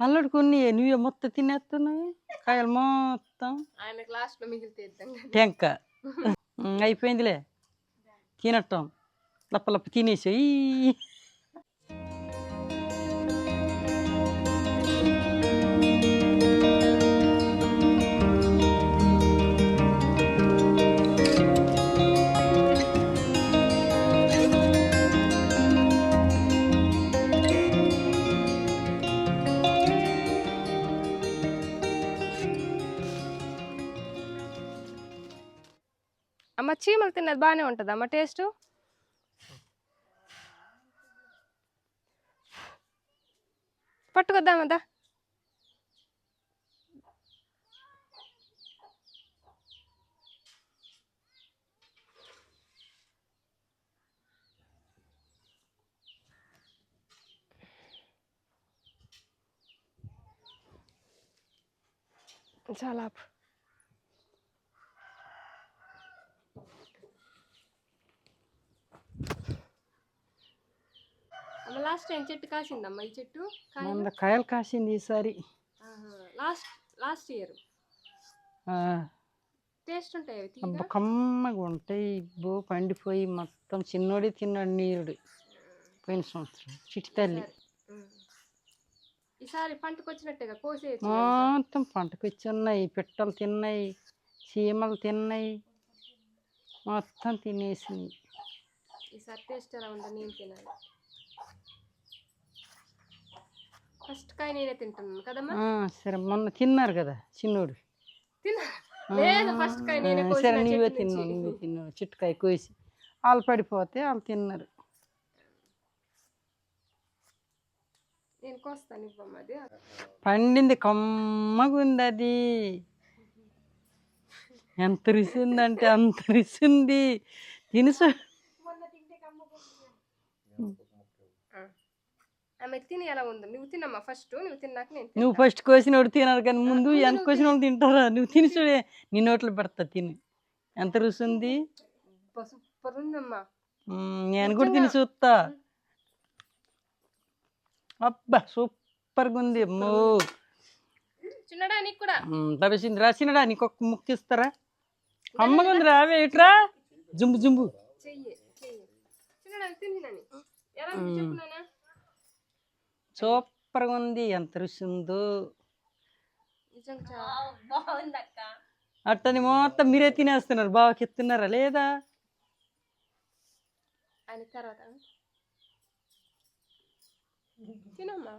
అల్లడు కొన్ని నువ్వే మొత్తం తినేస్తున్నావు? కాయలు మొత్తం? మిగిలితే. టెంక. అయిపోయిందిలే. తినట్టం లప్ప లప్ప తినేసాయి. అమ్మ చీమలు తిన్నది బాగానే ఉంటుంది అమ్మ టేస్ట్? పట్టుకొద్దామదా చాలా లాస్ట్ టైం చెట్టు కాసిందమ్మా ఈ చెట్టు? వంద కాయలు కాసింది ఈసారి. Last last year. టేస్ట్ ఉంటాయి కమ్మగా ఉంటాయి. బో పండిపోయి మొత్తం చిన్నోడే తిన్నాడు నీరుడు. పోయిన సంవత్సరం. చిట్టి తల్లి. ఈసారి పంటకు వచ్చినట్టుగా కోసేయచ్చు మొత్తం పంటకు వచ్చి ఉన్నాయి. పిట్టలు తిన్నాయి. చీమలు తిన్నాయి. మొత్తం తినేసినాయి ఈసారి టేస్ట్ ఎలా ఉందో నేను తినాలి. నేనే తింటున్నాను కదమ్మా? సరే మొన్న తిన్నారు కదా చిన్నోడు. తిన్నా? లేదు ఫస్ట్ కాయ నేనే ఆ, కోసిన సరే నీవే తిన్నావు. నువ్వే తిన్నావు చిట్టుకాయ కోసి. వాళ్ళు పడిపోతే వాళ్ళు తిన్నారు. నేను కోస్తాను ఇవ్వమ్మ అది. పండింది కమ్మగా ఉంది అది ఎంత రుచి ఉందంటే అంత రుచి ఉంది. తినుసు. ఆమె తిని ఎలా ఉందో? నువ్వు తినమ్మా ఫస్ట్ నువ్వు తిన్నాక నేను. నువ్వు ఫస్ట్ కోసినోడు తినాలి కానీ ముందు వెనక కోసిన వాళ్ళు తింటారా నువ్వు తినుసుడే నీ నోట్లో పెడతా తిని. ఎంత రుచి ఉంది సూపర్ ఉందమ్మా. నేను కూడా తిని చూస్తా. అబ్బా సూపర్గా ఉంది అమ్మో. చిన్నడా నీకు కూడా? రాసినడా నీకు ఒక ముక్క ఇస్తారా? అమ్మగా ఉంది రావే ఇట్రా జుంబు జుంబు. చెయ్యి చెయ్యి. చిన్నడా ఎలా నాన్న? సూపర్గా ఉంది ఎంత రుచి ఉందో అట్టని మొత్తం మీరే తినేస్తున్నారు. బావకి ఎత్తున్నారా లేదా? తర్వాత. తినమ్మా.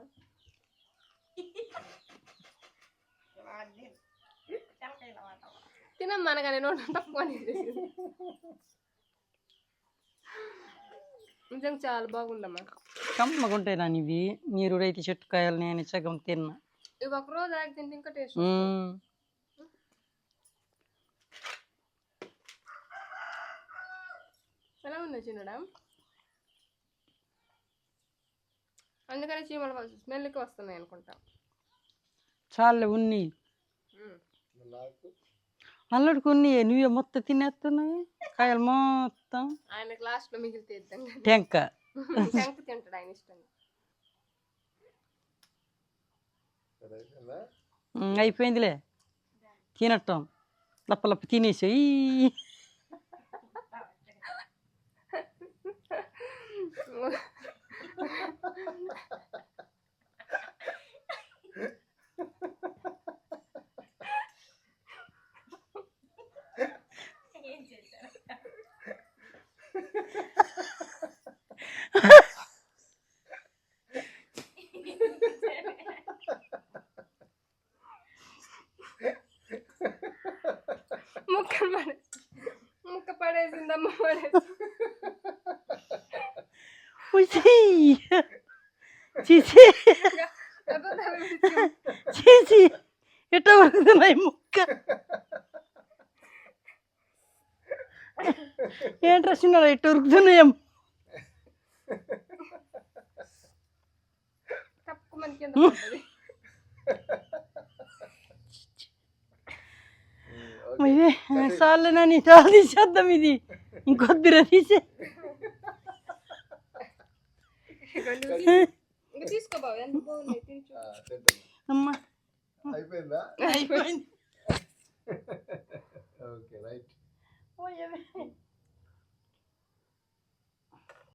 తినమ్మా అనగానే నోట్ తక్కువ నిజంగా చాలా బాగుందమ్మా. కమ్మగా ఉంటాయి నాన్న ఇవి మీరు అయితే చెట్టు కాయలు నేను సగం తిన్నా. ఇవి ఒక రోజు ఆగి తింటే ఇంకా టేస్ట్. ఎలా ఉంది చిన్నడా? అందుకనే చీమలు స్మెల్కి వస్తున్నాయి అనుకుంటా. చాలే ఉన్ని. ఉమ్. అల్లడు కొన్ని నువ్వే మొత్తం తినేస్తున్నావు? కాయలు మొత్తం? లో మిగిలితే. టెంక. తింటాడు ఆయన ఇష్టంగా. అయిపోయిందిలే. తినట్టం లప్ప లప్ప తినేసాయి ముక్క పడే ముక్క పడేసిందమ్మ పడేసి చీచి చీచి ఎట్ట వరుగుతున్నాయి ముక్క ఏంట్రా చిన్న ఎట్ట ఉరుకుతున్నాయం తక్కువ మంది ఇదే సార్లు నన్ను చాలా తీసేద్దాం ఇది ఇంకొద్దిరా తీసే. అమ్మా అయిపోయిందా అయిపోయింది ఓకే రైట్ ఓ, ఏమే.